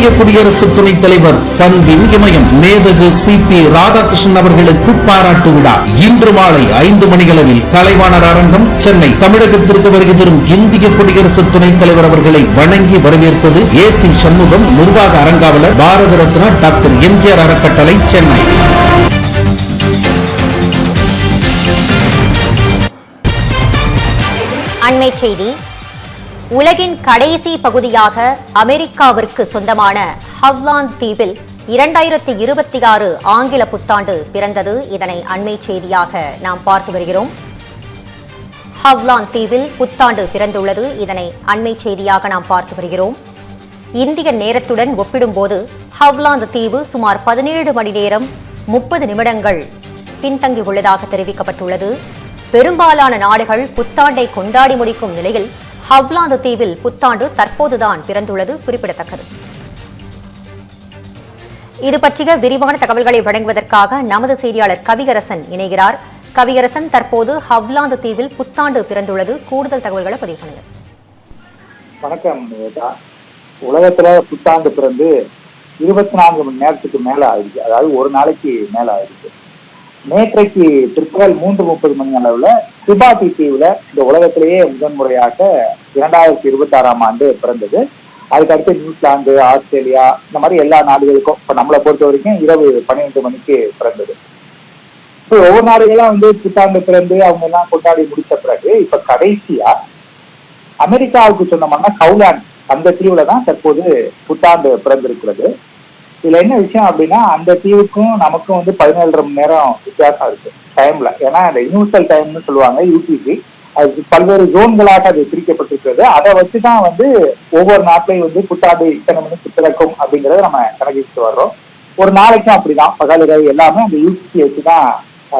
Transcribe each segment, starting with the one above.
இந்திய குடியரசு துணைத் தலைவர் பண்பின் இமயம் மேதகு சி பி ராதாகிருஷ்ணன் அவர்களுக்கு பாராட்டு விழா. இன்று மாலை ஐந்து மணிகளவில் கலைவாணர் அரங்கம் சென்னை தமிழகத்திற்கு வருகை தரும் இந்திய குடியரசு துணைத் தலைவர் அவர்களை வணங்கி வரவேற்பது ஏ சி சண்முகம் நிர்வாக அரங்காவலர் பாரத ரத்னா டாக்டர் எம்ஜிஆர் அறக்கட்டளை சென்னை. அண்மை செய்தி உலகின் கடைசி பகுதியாக அமெரிக்காவிற்கு சொந்தமான ஹவ்லாந்து தீவில் இரண்டாயிரத்தி இருபத்தி ஆறு ஆங்கில புத்தாண்டு பிறந்தது. இதனை அண்மை செய்தியாக நாம் பார்த்து வருகிறோம். ஹவ்லாந்து தீவில் புத்தாண்டு பிறந்துள்ளது. இதனை அண்மை செய்தியாக நாம் பார்த்து வருகிறோம். இந்திய நேரத்துடன் ஒப்பிடும்போது ஹவ்லாந்து தீவு சுமார் பதினேழு மணி நேரம் முப்பது நிமிடங்கள் பின்தங்கியுள்ளதாக தெரிவிக்கப்பட்டுள்ளது. பெரும்பாலான நாடுகள் புத்தாண்டை கொண்டாடி முடிக்கும் நிலையில் ஹவ்லாந்து தீவில் புத்தாண்டு தற்போதுதான் பிறந்துள்ளது குறிப்பிடத்தக்கது. இது பற்றிய விரிவான தகவல்களை வழங்குவதற்காக நமது செய்தியாளர் கவிகரசன் இணைகிறார். கவிகரசன் தற்போது ஹவ்லாந்து தீவில் புத்தாண்டு பிறந்துள்ளது. கூடுதல் தகவல்களை பதிவு பண்ணுங்க வணக்கம் உலகத்துல புத்தாண்டு பிறந்து இருபத்தி நான்கு மணி நேரத்துக்கு மேல ஆயிடுச்சு. அதாவது ஒரு நாளைக்கு மேல ஆயிடுச்சு. நேற்றைக்கு பிற்பகல் மூன்று முப்பது மணி அளவுல சிபாட்டி தீவுல இந்த உலகத்திலேயே முதன்முறையாக இரண்டாயிரத்தி இருபத்தி ஆறாம் ஆண்டு பிறந்தது. அதுக்கடுத்து நியூசிலாந்து ஆஸ்திரேலியா இந்த மாதிரி எல்லா நாடுகளுக்கும் இப்ப நம்மளை பொறுத்த வரைக்கும் இரவு பன்னிரெண்டு மணிக்கு பிறந்தது. இப்போ ஒவ்வொரு நாடுகளும் வந்து புத்தாண்டு பிறந்து அவங்க எல்லாம் கொண்டாடி முடித்த பிறகு இப்ப கடைசியா அமெரிக்காவுக்கு சொன்னோம்னா ஹவுலாண்ட் அந்த தீவுல தான் தற்போது புத்தாண்டு பிறந்திருக்கிறது. இதுல என்ன விஷயம் அப்படின்னா அந்த தீவுக்கும் நமக்கும் வந்து பதினேழரை மணி நேரம் வித்தியாசம் இருக்கு. டைம்ல ஏன்னா அந்த யூனிவர்சல் டைம்னு சொல்லுவாங்க யூடிசி பல்வேறு ஜோன்களாக அது பிரிக்கப்பட்டிருக்கிறது. அதை வச்சுதான் வந்து ஒவ்வொரு நாட்டையும் வந்து புத்தாண்டு இத்தனை மணிக்கு திறக்கும் அப்படிங்கறத நம்ம கணக்கிட்டு வர்றோம். ஒரு நாளைக்கும் அப்படிதான். பகல் இரவு எல்லாமே அந்த யூடிசி வச்சுதான்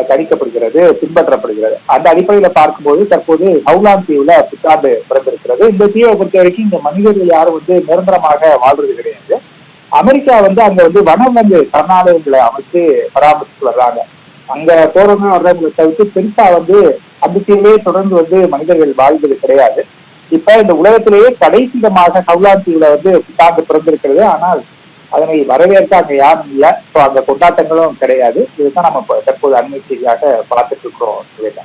கணிக்கப்படுகிறது பின்பற்றப்படுகிறது. அந்த அடிப்படையில பார்க்கும்போது தற்போது ஹவுலாந்து தீவுல புத்தாண்டு பிறந்திருக்கிறது. இந்த தீவை பொறுத்த வரைக்கும் இந்த மனிதர்கள் யாரும் வந்து நிரந்தரமாக வாழ்றது கிடையாது. அமெரிக்கா வந்து அங்க வந்து வனவிலங்கு சரணாலயங்களை அமைச்சு பராமரித்து வர்றாங்க. அங்க போறவங்க வர்றவங்களை தவிர்த்து பெருசா வந்து அதுக்கே தொடர்ந்து வந்து மனிதர்கள் வாழ்வது கிடையாது. இப்ப இந்த உலகத்திலேயே கடைசிதமாக ஹவுலாந்து தீவுல வந்து புத்தாண்டு பிறந்திருக்கிறது. ஆனால் அதனை வரவேற்க அங்க யாரும் இல்லை. ஸோ அந்த கொண்டாட்டங்களும் கிடையாது. இதுதான் நம்ம தற்போது அண்மை செய்தியாக பார்த்துட்டு இருக்கிறோம். நிவேதா.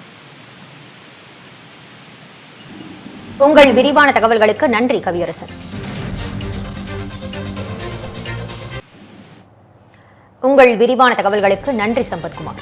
உங்கள் விரிவான தகவல்களுக்கு நன்றி கவியரசன். உங்கள் விரிவான தகவல்களுக்கு நன்றி சம்பத்குமார்.